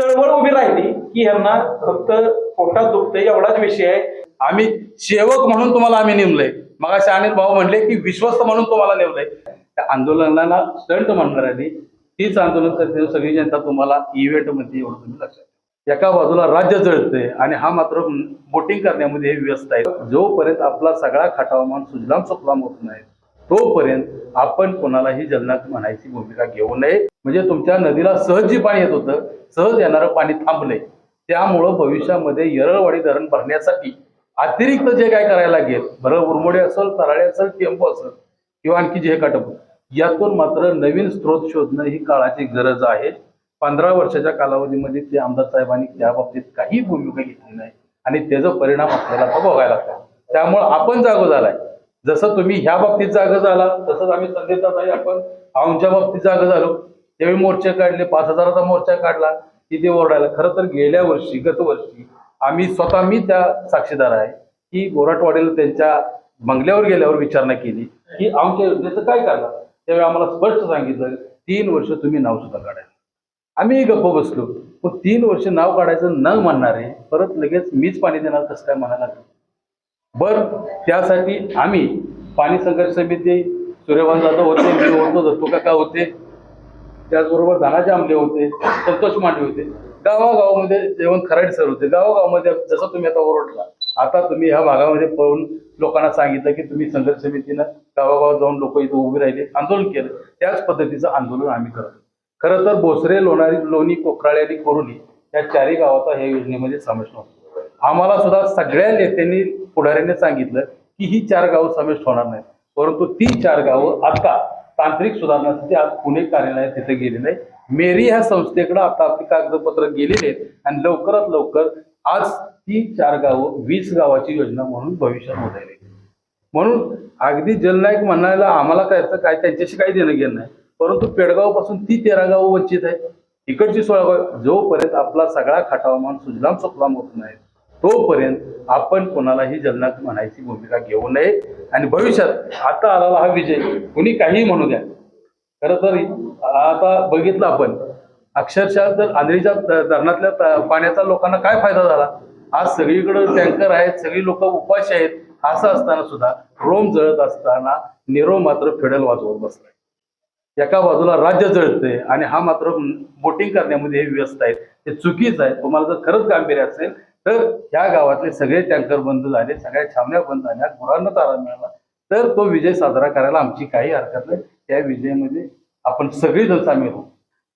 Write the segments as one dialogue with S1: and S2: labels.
S1: चळवळ उभी राहिली की यांना फक्त पोटात दुखतंय एवढाच विषय आहे. आम्ही सेवक म्हणून तुम्हाला आम्ही नेमलंय. मग असे अनिल भाऊ म्हणले की विश्वस्त म्हणून तुम्हाला नेमलंय. त्या आंदोलनाला स्टंट म्हणणाऱ्यांनी तीच आंदोलन करते सगळी जनता तुम्हाला इव्हेंटमध्ये एवढं तुम्ही लक्षात एका बाजूला राज्य जळतंय आणि हा मात्र बोटिंग करण्यामध्ये हे व्यस्त आहे. जोपर्यंत आपला सगळा खटावमान सुजलाम सुफलाम होत नाही तोपर्यंत आपण कोणालाही जलनात म्हणायची भूमिका घेऊ नये. म्हणजे तुमच्या नदीला सहज जी पाणी येत होतं. सहज येणारं पाणी थांबलंय. त्यामुळं भविष्यामध्ये येरळवाडी धरण भरण्यासाठी अतिरिक्त जे काय करायला लागेल बरं उरमोडे असेल तराळे असेल टेम्पो असेल किंवा आणखी जे काटप यातून मात्र नवीन स्रोत शोधणं ही काळाची गरज आहे. पंधरा वर्षाच्या कालावधीमध्ये ते आमदार साहेबांनी त्या बाबतीत काही भूमिका घेतली नाही. आणि त्याचा परिणाम आपल्याला तो बघायला लागतो त्यामुळे आपण जागो झालाय जसं तुम्ही ह्या बाबतीत जागा झाला तसंच आम्ही संदेश आहे आपण आमच्या बाबतीत जागा झालो. त्यावेळी मोर्चे काढले पाच हजाराचा मोर्चा काढला तिथे ओरडायला. खरं तर गेल्या वर्षी गत वर्षी आम्ही स्वतः मी त्या साक्षीदार आहे की गोराटवाडीला त्यांच्या बंगल्यावर गेल्यावर विचारणा केली की आमच्या योजनेचं काय करणार? त्यावेळी आम्हाला स्पष्ट सांगितलं तीन वर्ष तुम्ही नाव सुद्धा काढायला. आम्ही गप्प बसलो. पण तीन वर्ष नाव काढायचं न म्हणणारे परत लगेच मीच पाणी देणार कसं काय म्हणायला लागलं? बर त्यासाठी आम्ही पाणी संघर्ष समिती सूर्यभान जाधव होते मी होतो दत्तू काका होते त्याचबरोबर धानाचे आमले होते संतोष मांडे होते. गावागावामध्ये जेवण खराडी सर होते. गावागावामध्ये जसं तुम्ही आता ओरडला आता तुम्ही ह्या भागामध्ये पळून लोकांना सांगितलं की तुम्ही संघर्ष समितीनं गावागावात जाऊन लोक इथं उभे राहिले आंदोलन केलं. त्याच पद्धतीचं आंदोलन आम्ही करतो. खरं तर भोसरे लोणारी लोणी कोखराळे आणि कोरोली या चारही गावाचा ह्या योजनेमध्ये समावेश नव्हता. आम्हाला सुद्धा सगळ्या नेत्यांनी पुढाऱ्यांनी सांगितलं की ही चार गावं समाविष्ट होणार नाहीत. परंतु ती चार गावं आता तांत्रिक सुधारणासाठी आज पुणे कार्यालयात तिथे गेलेलं आहे मेरी ह्या संस्थेकडे आता आपली कागदपत्र गेलेली आहेत आणि लवकरात लवकर आज ती चार गावं वीस गावाची योजना म्हणून भविष्यात होत म्हणून अगदी जलनायक म्हणायला आम्हाला काय काय त्यांच्याशी काही देणं घेणं नाही. परंतु पेडगावपासून ती तेरा गावं वंचित आहे इकडची सोळा गाव जोपर्यंत आपला सगळा खाटावमान सुजलाम सुफलाम होत नाही तोपर्यंत आपण कोणालाही जलनात म्हणायची भूमिका घेऊ नये. आणि भविष्यात आता आलेला हा विजय कुणी काहीही म्हणू द्या. खरं तर आता बघितलं आपण अक्षरशः जर आंधळीच्या धरणातल्या पाण्याचा लोकांना काय फायदा झाला? आज सगळीकडे टँकर आहेत सगळी लोक उपाशी आहेत. असं असताना सुद्धा रोम जळत असताना निरो मात्र फेडल वाजवत बसलाय. एका बाजूला राज्य जळतंय आणि हा मात्र बोटिंग करण्यामध्ये हे व्यस्त आहेत. हे चुकीचं आहे. तुम्हाला जर खरंच गांभीर्य असेल तर ह्या गावातले सगळे टँकर बंद झाले सगळ्या छावण्या बंद झाल्या गुरांना तारा मिळाला. तर तो विजय साजरा करायला आमची काही हरकत नाही. त्या विजयामध्ये आपण सगळेजण सामील होऊ.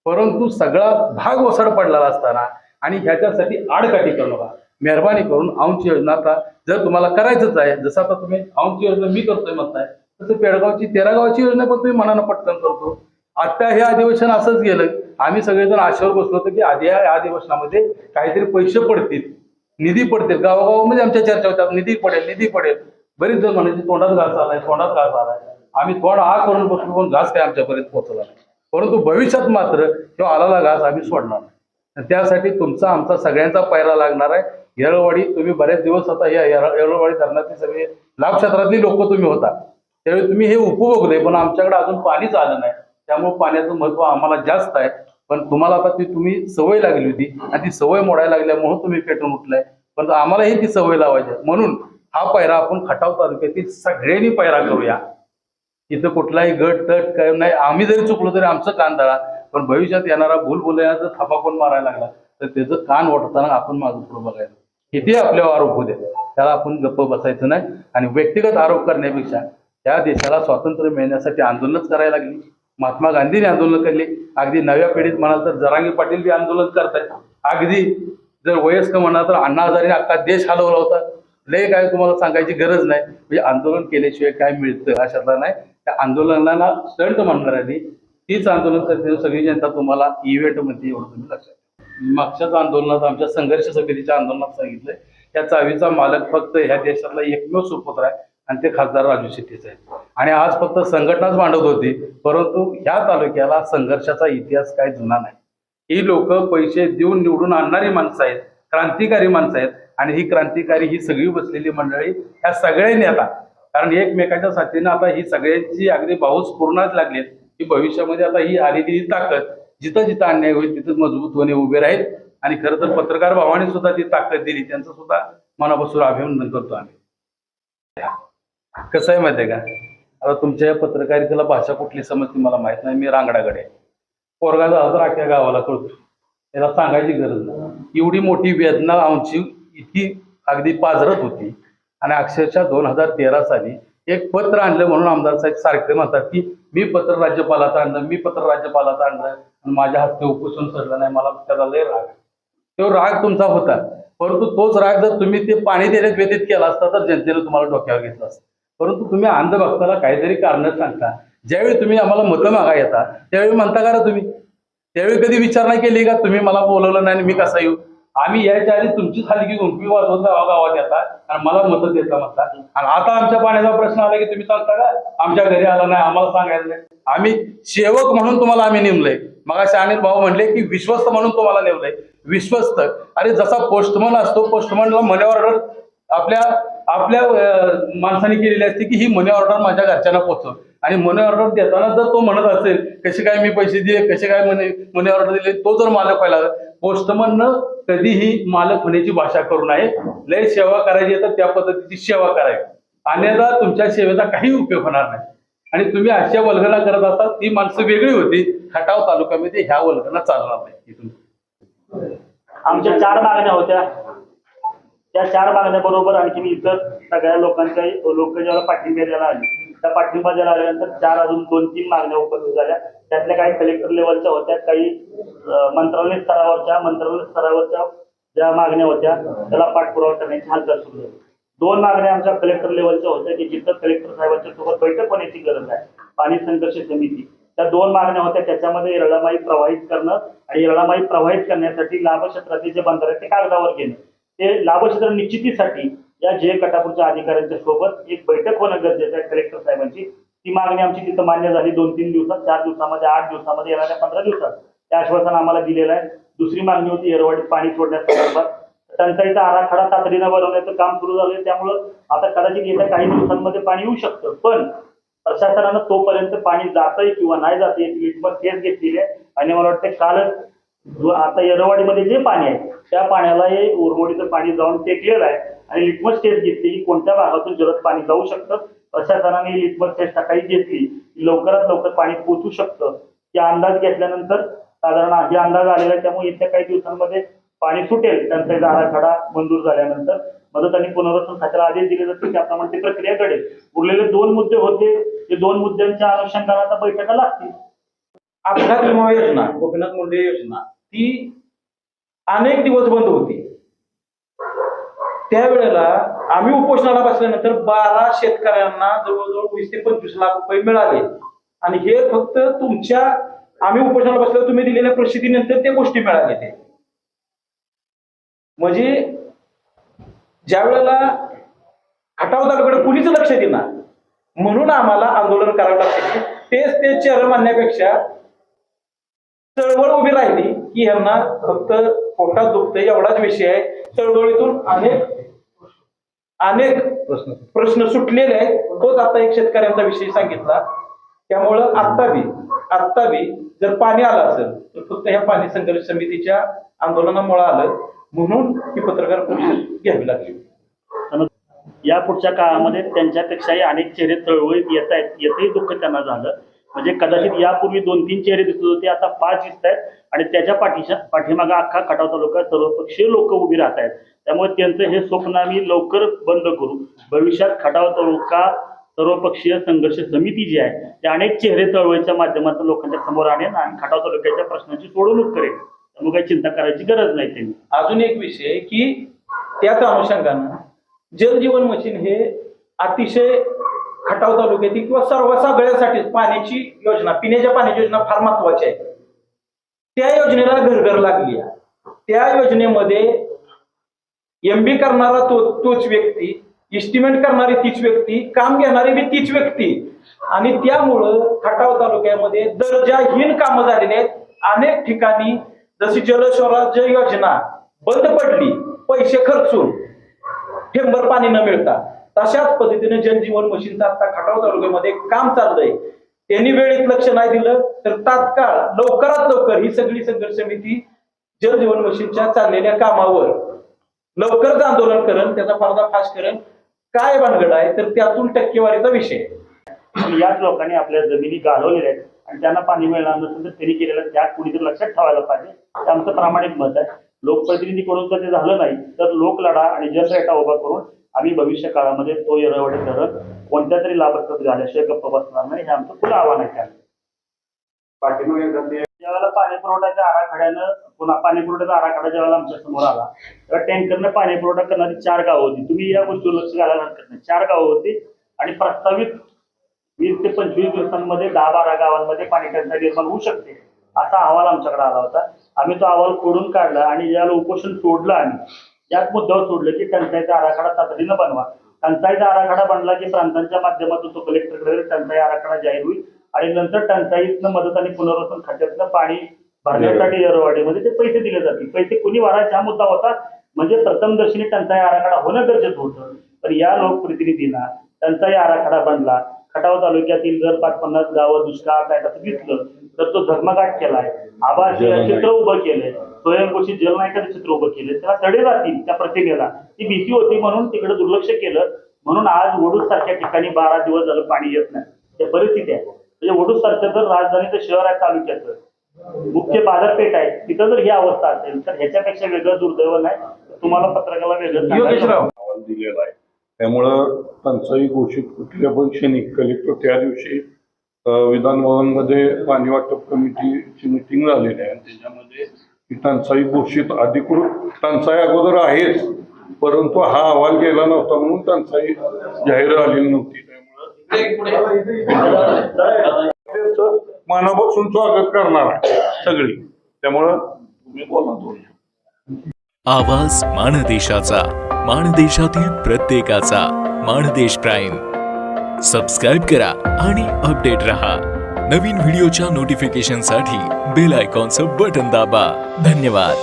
S1: परंतु सगळा भाग ओसड पडलेला असताना आणि ह्याच्यासाठी आडकाठी करू नका. मेहरबानी करून औंची योजना आता जर तुम्हाला करायचंच आहे जसं आता तुम्ही औंची योजना मी करतोय म्हणताय तसं पेडगावची तेरा गावची योजना पण तुम्ही मनानं पटकन करतो. आता हे अधिवेशन असंच गेलं. आम्ही सगळेजण आशेवर बसलो होतो की आधी या अधिवेशनामध्ये काहीतरी पैसे पडतील. निधी पडतील. गावागावामध्ये आमच्या चर्चा होत्या निधी पडेल निधी पडेल. बरीच जण म्हणायचे तोंडात घास आलाय तोंडात घास आलाय. आम्ही तोंड हा करून बसलो पण घास काय आमच्यापर्यंत पोहोचला नाही. परंतु भविष्यात मात्र तो आलेला घास आम्ही सोडणार नाही. त्यासाठी तुमचा आमचा सगळ्यांचा पायरा लागणार आहे. येरळवाडी तुम्ही बरेच दिवस आता या येरळवाडी धरणातले सगळे लाभ क्षेत्रातली लोक तुम्ही होता. त्यावेळी तुम्ही हे उपभोगले पण आमच्याकडे अजून पाणीच आलं नाही. त्यामुळे पाण्याचं महत्त्व आम्हाला जास्त आहे. पण तुम्हाला आता ती तुम्ही सवय लागली होती. आणि ती सवय मोडायला लागल्यामुळे तुम्ही पेटून उठलाय. पण आम्हालाही ती सवय लावायची आहे. म्हणून हा पैरा आपण खटाव तालुक्यातील सगळ्यांनी पैरा करूया. इथं कुठलाही गट तट काय नाही. आम्ही जरी चुकलो तरी आमचं कान धरा. पण भविष्यात येणारा भूल बोलण्याचा थापा कोण मारायला लागला? तर त्याचं कान वाटताना आपण माझं पुढे बघायला किती आपल्यावर आरोप होऊ दे त्याला आपण गप्प बसायचं नाही. आणि व्यक्तिगत आरोप करण्यापेक्षा त्या देशाला स्वातंत्र्य मिळण्यासाठी आंदोलनच करायला लागली. महात्मा गांधीने आंदोलन केले अगदी नव्या पिढीत म्हणाल तर जरांगी पाटील बी आंदोलन करतायत. अगदी जर वयस्क म्हणाल तर अण्णा हजारीने अख्खा देश हलवला होता. लय काय तुम्हाला सांगायची गरज नाही. म्हणजे आंदोलन केल्याशिवाय काय मिळतं अशातला नाही. त्या आंदोलनाला स्टंट म्हणणाऱ्यांनी तीच आंदोलन करते सगळी जनता तुम्हाला इव्हेंटमध्ये एवढं तुम्ही लक्षात मागच्याच आंदोलनात आमच्या संघर्ष समितीच्या आंदोलनात सांगितलंय. या चावीचा मालक फक्त ह्या देशातला एकमेव सुपुत्र आहे आणि ते खासदार राजू शेट्टीच आहे आणि आज फक्त संघटनाच मांडत होती परंतु ह्या तालुक्याला संघर्षाचा इतिहास काय जुना नाही. ही लोक पैसे देऊन निवडून आणणारी माणसं आहेत क्रांतिकारी माणसं आहेत आणि ही क्रांतिकारी ही सगळी बसलेली मंडळी ह्या सगळ्यांनी आता कारण एकमेकाच्या साथीनं आता ही सगळ्यांची अगदी पाऊस पूर्णच लागली की भविष्यामध्ये आता ही आलेली ही ताकद जिथं जिथं अन्याय होईल तिथं होणे उभे राहील. आणि खरं तर पत्रकार भावाने सुद्धा ती ताकद दिली त्यांचं सुद्धा मनापासून अभिनंदन करतो आम्ही. कसं आहे माहिती आहे का? आता तुमच्या या पत्रकारितेला भाषा कुठली समजते मला माहीत नाही. मी रांगडाकडे पोरगा झाला तर अख्ख्या गावाला कळतो. त्याला सांगायची गरज नाही. एवढी मोठी वेदना आमची इतकी अगदी पाजरत होती. आणि अक्षरशः दोन हजार तेरा साली एक पत्र आणलं म्हणून आमदार साहेब सारखे म्हणतात की मी पत्र राज्यपालाचं आणलं मी पत्र राज्यपालाचं आणलं. आणि माझ्या हस्ते उपोषण सरलं नाही. मला त्याचा लय राग तो राग तुमचा होता. परंतु तोच राग जर तुम्ही ते पाणी देण्यात व्यतीत केला असता तर जनतेने तुम्हाला डोक्यावर घेतलं असतं. परंतु तुम्ही अंधभक्ताला काहीतरी कारण सांगता. ज्यावेळी तुम्ही आम्हाला मतं मागा येता त्यावेळी म्हणता का तुम्ही? त्यावेळी कधी विचार नाही केली का? तुम्ही मला बोलवलं नाही आणि मी कसा येऊ? आम्ही यायच्या आधी तुमचीच खालगी गुंपी वाजवत गावात येता आणि मला मतं देता म्हणता. आणि आता आमच्या पाण्याचा प्रश्न आला की तुम्ही सांगता का? आमच्या घरी आला नाही आम्हाला सांगायला नाही. आम्ही सेवक म्हणून तुम्हाला आम्ही नेमलंय. मग अनिल भाऊ म्हणले की विश्वस्त म्हणून तुम्हाला नेमलंय. विश्वस्त. अरे जसा पोस्टमन असतो पोस्टमनला मनी ऑर्डर आपल्या आपल्या माणसाने केलेली असते की ही मनी ऑर्डर माझ्या घरच्यांना पोहोचव. आणि मनी ऑर्डर देताना जर तो म्हणत असेल कसे काय मी पैसे दिले कसे काय मनी मनी ऑर्डर दिले तो जर मालक व्हायला पोस्टमननं कधीही मालक होण्याची भाषा करू नये. लय सेवा करायची तर त्या पद्धतीची सेवा करायची अन्यथा तुमच्या सेवेचा काही उपयोग होणार नाही. आणि तुम्ही अशा वल्गना करत असाल ती माणसं वेगळी होती. खटाव तालुक्यामध्ये ह्या वल्गना चालणार नाही.
S2: आमच्या चार मागण्या होत्या. त्या चार मागण्याबरोबर आणखी इतर सगळ्या लोकांच्या लोक ज्याला पाठिंबा द्यायला आले त्या पाठिंबा द्यायला आल्यानंतर चार अजून दोन तीन मागण्या उपस्थित झाल्या. त्यातल्या काही कलेक्टर लेवलच्या होत्या काही मंत्रालय स्तरावरच्या मंत्रालय स्तरावरच्या ज्या मागण्या होत्या त्याला पाठपुरावा करण्याची हालचाल सुरू झाली. दोन मागण्या आमच्या कलेक्टर लेवलच्या होत्या की जिथं कलेक्टर साहेबांच्या सोबत बैठक होण्याची गरज आहे पाणी संघर्ष समिती. त्या दोन मागण्या होत्या त्याच्यामध्ये येरळामाई प्रवाहित करणं आणि येरळामाई प्रवाहित करण्यासाठी लाभक्षेत्राचे जे बंदर आहेत ते कागदावर घेणं. ते लाभक्षेत्र निश्चितीसाठी या जे कटापूरच्या अधिकाऱ्यांच्या सोबत एक बैठक होणं गरजेचं आहे. कलेक्टर साहेबांची ती मागणी आमची तिथं मान्य झाली. दोन तीन दिवसात चार दिवसामध्ये आठ दिवसामध्ये येणाऱ्या पंधरा दिवसात त्या आश्वासन आम्हाला दिलेलं आहे. दुसरी मागणी होती येरवाडीत पाणी सोडण्यासंदर्भात. टंचाईचा आराखडा तातडीनं बनवण्याचं काम सुरू झालंय. त्यामुळं आता कदाचित येत्या काही दिवसांमध्ये पाणी येऊ शकतं. पण प्रशासनानं तोपर्यंत पाणी जातंय किंवा नाही जात याची लिटमस घेतलेली आहे. आणि मला वाटतं कालच जो आता येरवाडीमध्ये जे पाणी आहे त्या पाण्याला हे उरमोडीचं पाणी जाऊन टेकलेलं आहे. आणि लिटमस टेस्ट घेतली की कोणत्या भागातून जलद पाणी जाऊ शकतं? प्रशासनाने लिटमस टेस्ट सकाळी घेतली. की लवकरात लवकर पाणी पोचू शकतं. या अंदाज घेतल्यानंतर साधारण हे अंदाज आलेला आहे. त्यामुळे येत्या काही दिवसांमध्ये पाणी सुटेल. टंचाईचा आराखडा मंजूर झाल्यानंतर मदत आणि पुनर्वसन खात्याला आदेश दिले जातील. त्याप्रमाणे ती प्रक्रिया घडेल. उरलेले दोन मुद्दे होते. ते दोन मुद्द्यांच्या अनुषंगाने आता बैठका लागतील.
S3: अपघात विमा योजना. गोपीनाथ मुंडे योजना. ती अनेक दिवस बंद होती. त्यावेळेला आम्ही उपोषणाला बसल्यानंतर बारा शेतकऱ्यांना जवळजवळ वीस ते पंचवीस लाख रुपये मिळाले. आणि हे फक्त तुमच्या आम्ही उपोषणाला बसल्यावर तुम्ही दिलेल्या प्रसिद्धीनंतर ते गोष्टी मिळाल्या ते म्हणजे ज्या वेळेला खटाव तालुक्याकडे कुणीच लक्ष देणार म्हणून आम्हाला आंदोलन करावं लागते. तेच ते चेहरे मानण्यापेक्षा चळवळ उभी राहिली की ह्यांना फक्त पोटात दुखतंय एवढाच विषय आहे. चळवळीतून अनेक अनेक
S1: प्रश्न
S3: प्रश्न सुटलेले आहेत. तोच आता एक शेतकऱ्यांचा विषय सांगितला. त्यामुळं आत्ता बी आत्ता बी जर पाणी आलं असेल तर फक्त ह्या पाणी संघर्ष समितीच्या आंदोलनामुळे आलं म्हणून ही पत्रकार परिषद घ्यावी लागली.
S2: या पुढच्या काळामध्ये त्यांच्यापेक्षाही अनेक चेहरे चळवळीत येत आहेत येतही दुःख त्यांना झालं. म्हणजे कदाचित यापूर्वी दोन तीन चेहरे दिसत होते आता पाच दिसत आहेत आणि त्याच्या पाठीशा पाठीमागा अख्खा खटाव तालुका सर्वपक्षीय लोक उभी राहत आहेत त्यामुळे त्यांचं हे स्वप्न आम्ही लवकर बंद करू. भविष्यात खटाव तालुका सर्वपक्षीय संघर्ष समिती जी आहे त्या अनेक चेहरे चळवळीच्या माध्यमातून लोकांच्या समोर आणेल आणि खटाव तालुक्याच्या प्रश्नांची सोडवणूक करेल त्यामुळे काही चिंता करायची गरज नाही त्यांनी.
S3: अजून एक विषय की त्याच अनुषंगानं जलजीवन मिशन हे अतिशय खटाव तालुक्यातील किंवा सर्व सगळ्यासाठी पाण्याची योजना पिण्याच्या पाण्याची योजना फार महत्वाची आहे. त्या योजनेला घरघर लागली आहे. त्या योजनेमध्ये एम बी करणारा तो तोच व्यक्ती इस्टिमेट करणारी तीच व्यक्ती काम घेणारी बी तीच व्यक्ती. आणि त्यामुळं खटाव तालुक्यामध्ये दर्जाहीन कामं झालेली आहेत. अनेक ठिकाणी जशी जलस्वराज्य योजना बंद पडली पैसे खर्चून ठेंबर पाणी न मिळता. तशाच पद्धतीने जनजीवन मशीनचं आता खटाव तालुक्यामध्ये काम चाललंय. त्यांनी वेळेत लक्ष नाही दिलं तर तात्काळ लवकरात लवकर ही सगळी संघर्ष समिती जल जीवन चाललेल्या कामावर लवकरच आंदोलन करण त्याचा पर्दाफाश करण काय भानगड आहे तर त्यातून टक्केवारीचा विषय.
S2: याच लोकांनी आपल्या जमिनी गाढवलेल्या आहेत आणि त्यांना पाणी मिळणार नसेल तर त्यांनी केलेलं त्या कुणीतरी लक्षात ठेवायला पाहिजे. हे आमचं प्रामाणिक मत आहे. लोकप्रतिनिधी करून जर ते झालं नाही तर लोकलढा आणि जनरेटा उभा करून आम्ही भविष्य काळामध्ये तो येरवडे धरण कोणत्या तरी लाभक्षत झाल्याशिवाय गप्प बसणार नाही हे आमचं खुलं आव्हान आहे. त्याला ज्यावेळेला पाणी पुरवठ्याच्या आराखड्यानं पुन्हा पाणी पुरवठ्याचा आराखडा ज्यावेळेला आमच्यासमोर आला तेव्हा टँकरनं पाणी पुरवठा करणारी चार गावं होती. तुम्ही या गोष्टीवर लक्ष घालायला हरकत नाही. चार गावं होती आणि प्रस्तावित वीस ते पंचवीस दिवसांमध्ये दहा बारा गावांमध्ये पाणी टंचाई निर्माण होऊ शकते असा अहवाल आमच्याकडे आला होता. आम्ही तो अहवाल खोडून काढला आणि ज्याला उपोषण सोडलं आम्ही याच मुद्द्यावर सोडलं की टंचाईचा आराखडा तातडीनं बनवा. टंचाईचा आराखडा बनला की प्रांतांच्या माध्यमातून तो कलेक्टरकडे टंचाई आराखडा जाहीर होईल आणि नंतर टंचाईतनं मदत आणि पुनर्वसन खात्यातनं पाणी भरण्यासाठी येरवाडीमध्ये ते पैसे दिले जातील. पैसे कुणी भरायचा हा मुद्दा होता. म्हणजे प्रथमदर्शनी टंचाई आराखडा होणं गरजेचं होतं. तर या लोकप्रतिनिधींना टंचाई आराखडा बनला. खटाव तालुक्यातील जर पाच पन्नास गावं दुष्काळ काय असं दिसलं तर तो झगमगाट केलाय. आभास चित्र उभं केलंय. स्वयंघोषित जलनायकाचं चित्र उभं केलंय. त्याला तडे जातील त्या प्रतिमेला. ती भीती होती म्हणून तिकडे दुर्लक्ष केलं. म्हणून आज वडूज सारख्या ठिकाणी बारा दिवस झालं पाणी येत नाही. हे परिस्थिती आहे. म्हणजे वडूज सारखं जर राजधानीचं शहर आहे तालुक्याचं मुख्य बाजारपेठ आहे तिथं जर ही अवस्था असेल तर ह्याच्यापेक्षा वेगळं दुर्दैव नाही. तुम्हाला पत्रकाला वेगळं
S4: दिलेला आहे. त्यामुळं टंचाई घोषित कुठल्या पण क्षणी कलेक्टर त्या दिवशी विधान भवनमध्ये पाणी वाटप कमिटीची मिटिंग झालेली आहे. त्याच्यामध्ये ही टंचाई घोषित अधिकृत टंचाई अगोदर आहेच परंतु हा अहवाल गेला नव्हता म्हणून टंचाई जाहीर झालेली नव्हती. त्यामुळं मनापासून स्वागत करणार आहे सगळी. त्यामुळं तुम्ही बोला
S5: आवाज माणदेशाचा माणदेशातील प्रत्येकाचा माणदेश प्राईम. सबस्क्राईब करा आणि अपडेट रहा. नवीन व्हिडिओच्या नोटिफिकेशनसाठी बेल आयकॉनचं बटन दाबा. धन्यवाद.